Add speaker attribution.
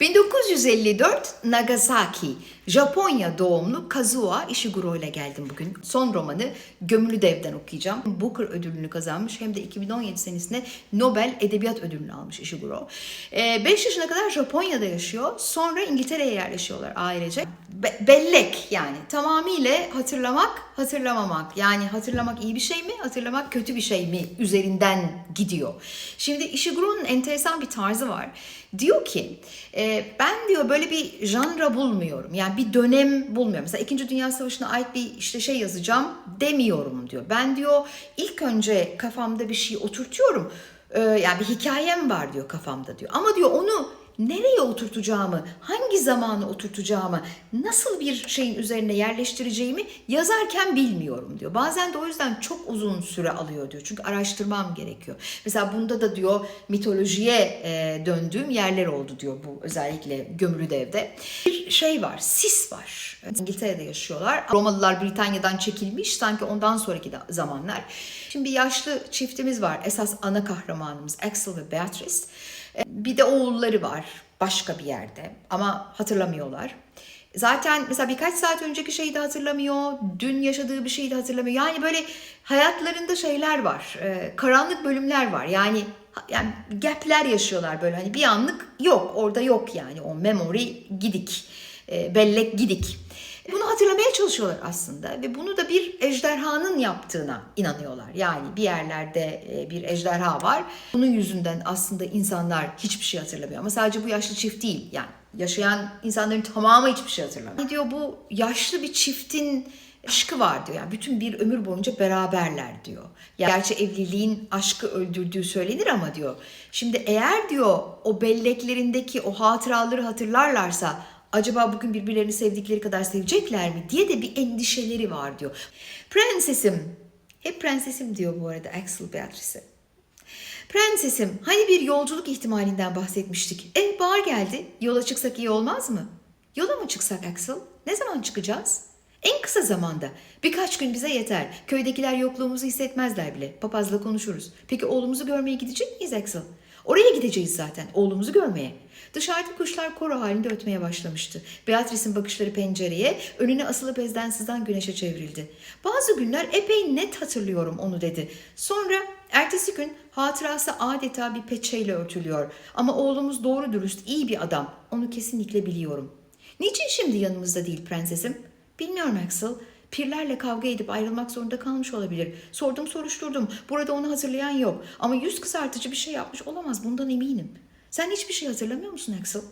Speaker 1: 1954 Nagasaki, Japonya doğumlu Kazuo Ishiguro ile geldim bugün. Son romanı Gömülü Dev'den okuyacağım. Booker ödülünü kazanmış hem de 2017 senesinde Nobel Edebiyat Ödülünü almış Ishiguro. 5 yaşına kadar Japonya'da yaşıyor. Sonra İngiltere'ye yerleşiyorlar ailece. Be- bellek yani tamamıyla hatırlamak, hatırlamamak. Yani hatırlamak iyi bir şey mi, hatırlamak kötü bir şey mi üzerinden gidiyor. Şimdi Ishiguro'nun enteresan bir tarzı var. Diyor ki e, ben diyor böyle bir janra bulmuyorum. Yani bir dönem bulmuyorum. Mesela 2. Dünya Savaşı'na ait bir işte şey yazacağım demiyorum diyor. Ben diyor ilk önce kafamda bir şey oturtuyorum. E, yani bir hikayem var diyor kafamda diyor. Ama diyor onu nereye oturtacağımı, hangi zamanı oturtacağımı, nasıl bir şeyin üzerine yerleştireceğimi yazarken bilmiyorum diyor. Bazen de o yüzden çok uzun süre alıyor diyor. Çünkü araştırmam gerekiyor. Mesela bunda da diyor mitolojiye e, döndüğüm yerler oldu diyor bu özellikle Gömülü Dev'de. Bir şey var, sis var. İngiltere'de yaşıyorlar. Romalılar Britanya'dan çekilmiş sanki ondan sonraki zamanlar. Şimdi bir yaşlı çiftimiz var. Esas ana kahramanımız Axel ve Beatrice. Bir de oğulları var başka bir yerde ama hatırlamıyorlar. Zaten mesela birkaç saat önceki şeyi de hatırlamıyor, dün yaşadığı bir şeyi de hatırlamıyor. Yani böyle hayatlarında şeyler var, e, karanlık bölümler var. Yani yani gapler yaşıyorlar böyle hani bir anlık yok, orada yok yani o memory gidik, e, bellek gidik. Bunu hatırlamaya çalışıyorlar aslında ve bunu da bir ejderhanın yaptığına inanıyorlar. Yani bir yerlerde e, bir ejderha var. Bunun yüzünden aslında insanlar hiçbir şey hatırlamıyor. Ama sadece bu yaşlı çift değil. Yani yaşayan insanların tamamı hiçbir şey hatırlamıyor. Ne diyor bu yaşlı bir çiftin aşkı var diyor. Yani bütün bir ömür boyunca beraberler diyor. Gerçi evliliğin aşkı öldürdüğü söylenir ama diyor. Şimdi eğer diyor o belleklerindeki o hatıraları hatırlarlarsa acaba bugün birbirlerini sevdikleri kadar sevecekler mi diye de bir endişeleri var diyor. Prensesim, hep prensesim diyor bu arada Axel Beatrice'e. Prensesim, hani bir yolculuk ihtimalinden bahsetmiştik. E bahar geldi, yola çıksak iyi olmaz mı? Yola mı çıksak Axel? Ne zaman çıkacağız? En kısa zamanda. Birkaç gün bize yeter. Köydekiler yokluğumuzu hissetmezler bile. Papazla konuşuruz. Peki oğlumuzu görmeye gidecek miyiz Axel? Oraya gideceğiz zaten, oğlumuzu görmeye. Dışarıda kuşlar koro halinde ötmeye başlamıştı. Beatrice'in bakışları pencereye, önüne asılı bezden sızan güneşe çevrildi. Bazı günler epey net hatırlıyorum onu dedi. Sonra ertesi gün hatırası adeta bir peçeyle örtülüyor. Ama oğlumuz doğru dürüst iyi bir adam. Onu kesinlikle biliyorum. Niçin şimdi yanımızda değil prensesim? Bilmiyorum Axel. Pirlerle kavga edip ayrılmak zorunda kalmış olabilir. Sordum soruşturdum. Burada onu hatırlayan yok. Ama yüz kızartıcı bir şey yapmış olamaz bundan eminim. Sen hiçbir şey hatırlamıyor musun Axel?